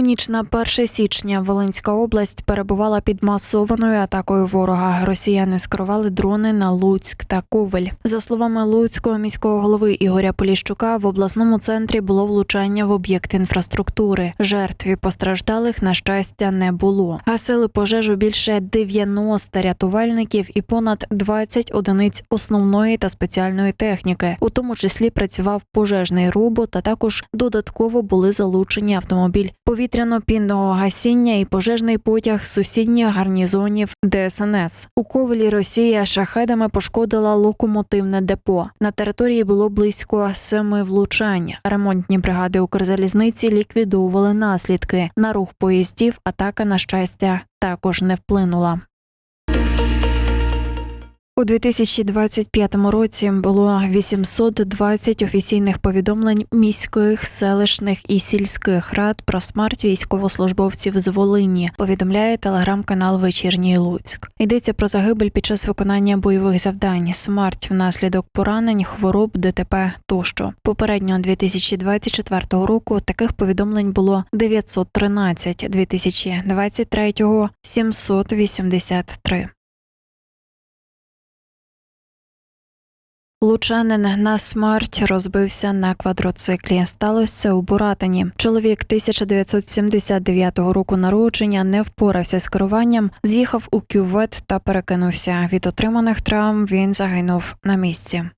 ніч на 1 січня Волинська область перебувала під масованою атакою ворога. Росіяни скерували дрони на Луцьк та Ковель. За словами Луцького міського голови Ігоря Поліщука, в обласному центрі було влучання в об'єкт інфраструктури. Жертв і постраждалих на щастя не було. Гасили пожежу більше 90 рятувальників і понад 20 одиниць основної та спеціальної техніки. У тому числі працював пожежний робот, а також додатково були залучені автомобіль повітряно-пінного гасіння і пожежний потяг сусідніх гарнізонів ДСНС. У Ковелі Росія шахедами пошкодила локомотивне депо. На території було близько семи влучань. Ремонтні бригади Укрзалізниці ліквідовували наслідки. На рух поїздів атака на щастя також не вплинула. У 2025 році було 820 офіційних повідомлень міських, селищних і сільських рад про смерть військовослужбовців з Волині. Повідомляє телеграм-канал Вечірній Луцьк. Йдеться про загибель під час виконання бойових завдань, смерть внаслідок поранень, хвороб, ДТП тощо. Попередньо 2024 року таких повідомлень було 913, 2023 – 783. Лучанин на смерть розбився на квадроциклі. Сталося це у Буратині. Чоловік 1979 року народження не впорався з керуванням, з'їхав у кювет та перекинувся. Від отриманих травм він загинув на місці.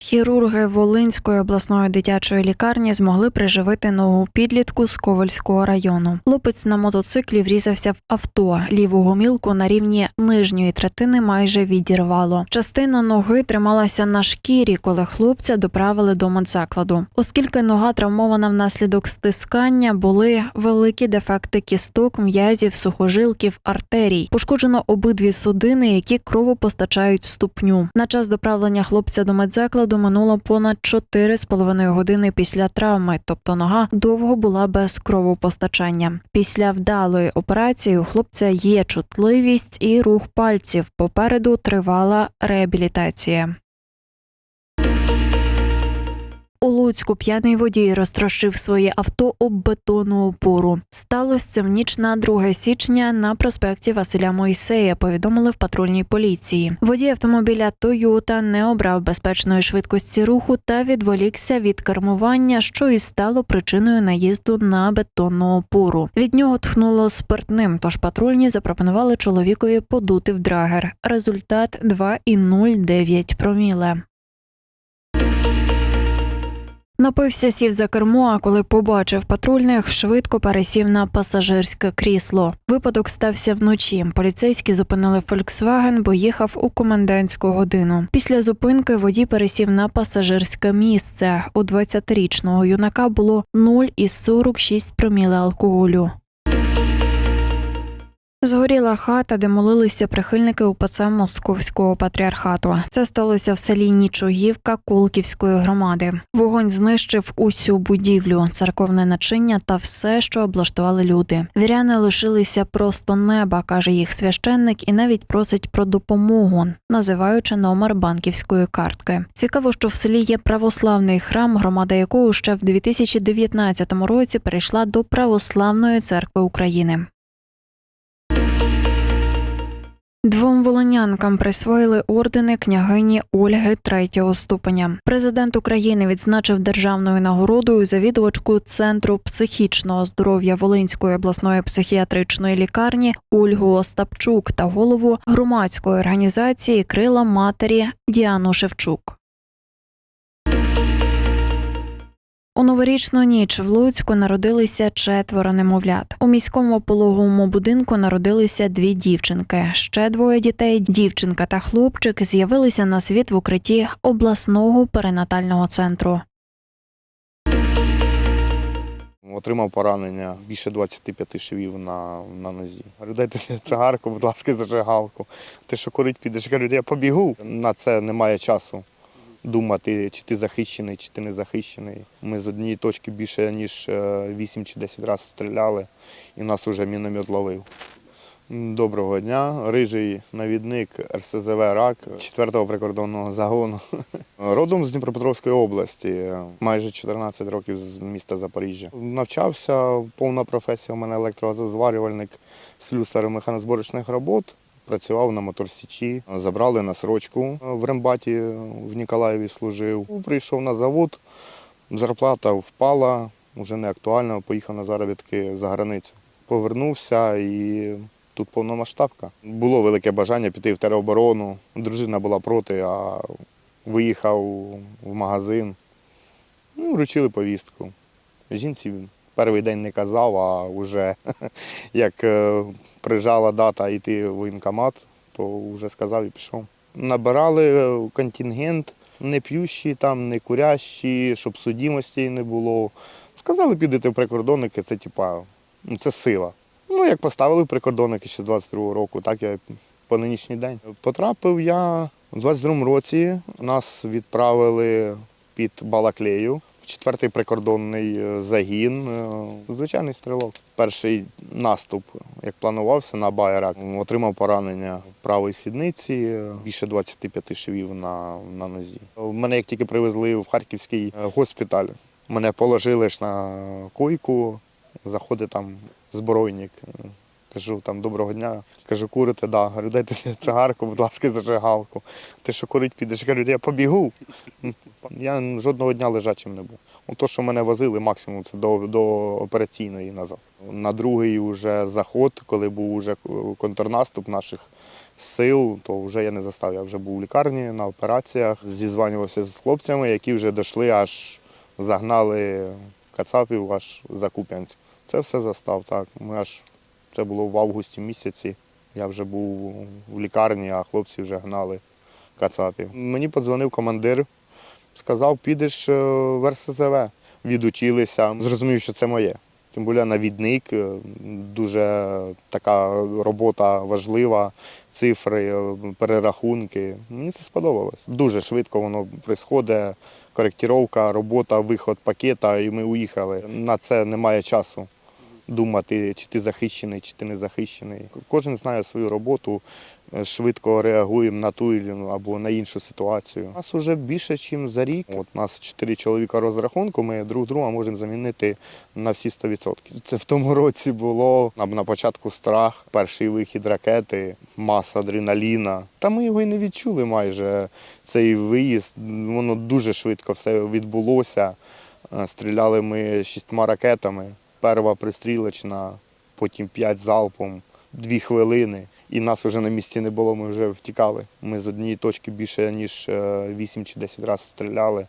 Хірурги Волинської обласної дитячої лікарні змогли приживити ногу підлітку з Ковальського району. Хлопець на мотоциклі врізався в авто. Ліву гомілку на рівні нижньої третини майже відірвало. Частина ноги трималася на шкірі, коли хлопця доправили до медзакладу. Оскільки нога травмована внаслідок стискання, були великі дефекти кісток, м'язів, сухожилків, артерій. Пошкоджено обидві судини, які кровопостачають ступню. На час доправлення хлопця до медзакладу минуло понад 4,5 години після травми, тобто нога довго була без кровопостачання. Після вдалої операції у хлопця є чутливість і рух пальців. Попереду тривала реабілітація. У Луцьку п'яний водій розтрощив своє авто об бетонну опору. Сталося це в ніч на 2 січня на проспекті Василя Мойсея. Повідомили в патрульній поліції. Водій автомобіля Тойота не обрав безпечної швидкості руху та відволікся від кермування, що і стало причиною наїзду на бетонну опору. Від нього тхнуло спиртним, тож патрульні запропонували чоловікові подути в драгер. Результат 2,09 проміле. Напився, сів за кермо, а коли побачив патрульних, швидко пересів на пасажирське крісло. Випадок стався вночі. Поліцейські зупинили Фольксваген, бо їхав у комендантську годину. Після зупинки водій пересів на пасажирське місце. У 20-річного юнака було 0,46 проміле алкоголю. Згоріла хата, де молилися прихильники УПЦ Московського патріархату. Це сталося в селі Нічогівка Колківської громади. Вогонь знищив усю будівлю, церковне начиння та все, що облаштували люди. Віряни лишилися просто неба, каже їх священник, і навіть просить про допомогу, називаючи номер банківської картки. Цікаво, що в селі є православний храм, громада якого ще в 2019 році перейшла до Православної церкви України. Двом волонянкам присвоїли ордени княгині Ольги третього ступеня. Президент України відзначив державною нагородою завідувачку центру психічного здоров'я Волинської обласної психіатричної лікарні Ольгу Остапчук та голову громадської організації Крила матері Діану Шевчук. У новорічну ніч в Луцьку народилися четверо немовлят. У міському пологовому будинку народилися дві дівчинки. Ще двоє дітей, дівчинка та хлопчик, з'явилися на світ в укритті обласного перинатального центру. Отримав поранення більше 25 швів на, на нозі. Говорю, дайте цигарку, будь ласка, зажигалку. Ти що курить підеш? Я Кажу, я побігу. На це немає часу думати, чи ти захищений, чи ти не захищений. Ми з однієї точки більше ніж е, 8 чи 10 разів стріляли, і нас вже міномет ловив. Доброго дня, рижий навідник РСЗВ РАК 4-го прикордонного загону. Родом з Дніпропетровської області, майже 14 років з міста Запоріжжя. Навчався, повна професія у мене електрозазварювальник, слюсар механозборочних робот. Працював на моторсічі, забрали на срочку в Рембаті в Ніколаєві служив. Прийшов на завод, зарплата впала, вже не актуальна, поїхав на заробітки за границю. Повернувся і тут повномасштабка. Було велике бажання піти в тероборону. Дружина була проти, а виїхав в магазин. Ну, вручили повістку. Жінці перший день не казав, а вже як е, прижала дата йти в воєнкомат, то вже сказав і пішов. Набирали е, контингент, не п'ющі, там, не курящі, щоб судімості не було. Сказали, підете в прикордонники, це типа, ну це сила. Ну, як поставили прикордонники ще з 22-го року, так я по нинішній день. Потрапив я у 22-му році. Нас відправили під Балаклею, четвертий прикордонний е, загін. е, Звичайний стрілок. Перший наступ, як планувався на Байрак, отримав поранення в правій сідниці, е, більше 25 швів на, на нозі. Мене як тільки привезли в Харківський госпіталь, мене положили ж на койку, заходить там збройник. Кажу там доброго дня. Кажу, курите, да. Говорю, дайте цигарку, будь ласка, зажигалку. Ти що курить підеш? Кажу, я побігу. Я жодного дня лежачим не був. Ну, То, що мене возили, максимум це до, до операційної назад. На другий уже заход, коли був уже контрнаступ наших сил, то вже я не застав. Я вже був у лікарні на операціях, зізванювався з хлопцями, які вже дійшли, аж загнали кацапів аж за. Це все застав так. Ми аж це було в августі місяці. Я вже був в лікарні, а хлопці вже гнали кацапів. Мені подзвонив командир, сказав, підеш е, в РСЗВ. Відучилися, зрозумів, що це моє. Тим більше навідник, е, дуже така робота важлива, цифри, е, перерахунки. Мені це сподобалось. Дуже швидко воно відбувається, коректировка, робота, виход пакета, і ми уїхали. На це немає часу думати, чи ти захищений, чи ти не захищений. Кожен знає свою роботу, е, швидко реагуємо на ту або на іншу ситуацію. У нас вже більше, ніж за рік. От у нас чотири чоловіка розрахунку, ми друг друга можемо замінити на всі 100%. Це в тому році було на, на початку страх, перший вихід ракети, маса адреналіна. Та ми його і не відчули майже. Цей виїзд, воно дуже швидко все відбулося. Е, Стріляли ми шістьма ракетами. Перша пристрілочна, потім п'ять залпом, дві хвилини. І нас вже на місці не було, ми вже втікали. Ми з однієї точки більше ніж е, 8 чи 10 разів стріляли,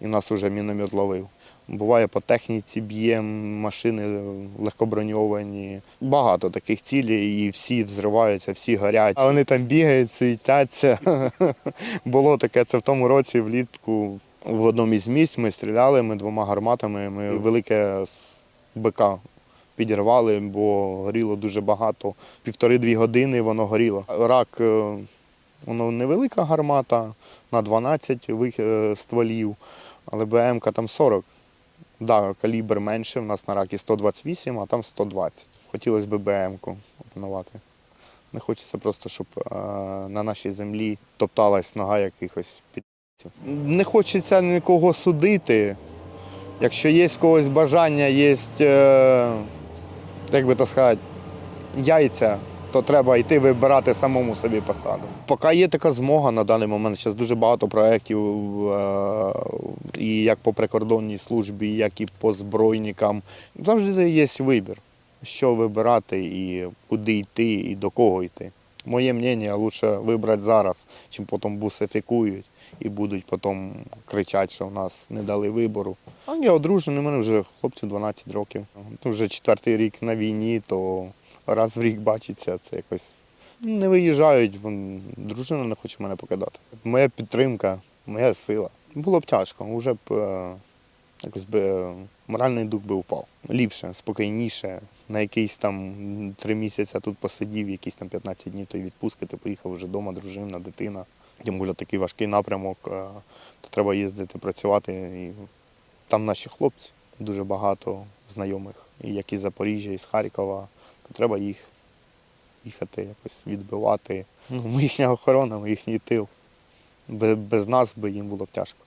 і нас вже міномет ловив. Буває по техніці б'ємо, машини легкоброньовані. Багато таких цілей, і всі взриваються, всі горять. А вони там бігають, суетяться. Було таке, це в тому році влітку. В одному із місць ми стріляли, ми двома гарматами, ми велике БК підірвали, бо горіло дуже багато. Півтори-дві години воно горіло. Рак, е, воно невелика гармата на 12 е, стволів, але БМК там 40. Да, калібр менше, в нас на ракі 128, а там 120. Хотілося б БМ-ку опанувати. Не хочеться просто, щоб е, на нашій землі топталась нога якихось підців. Не хочеться нікого судити. Якщо є в когось бажання, є, е, як би то сказати, яйця, то треба йти вибирати самому собі посаду. Поки є така змога на даний момент, зараз дуже багато проєктів, е, і як по прикордонній службі, як і по збройникам. Завжди є вибір, що вибирати і куди йти, і до кого йти. Моє мнення, краще вибрати зараз, чим потім бусифікують і будуть потім кричати, що в нас не дали вибору. А я одружений, мене вже хлопцю 12 років. Вже четвертий рік на війні, то раз в рік бачиться, це якось не виїжджають, дружина не хоче мене покидати. Моя підтримка, моя сила. Було б тяжко, вже б е, якось би е, моральний дух би упав. Ліпше, спокійніше. На якийсь там три місяці тут посидів, якісь там 15 днів то й відпустки, ти поїхав вже вдома, дружина, дитина. Тим більше такий важкий напрямок, е, то треба їздити, працювати. І там наші хлопці, дуже багато знайомих, і як із Запоріжжя, і з Харкова, то треба їх їхати якось відбивати. Ну, ми їхня охорона, ми їхній тил. Без нас би їм було б тяжко.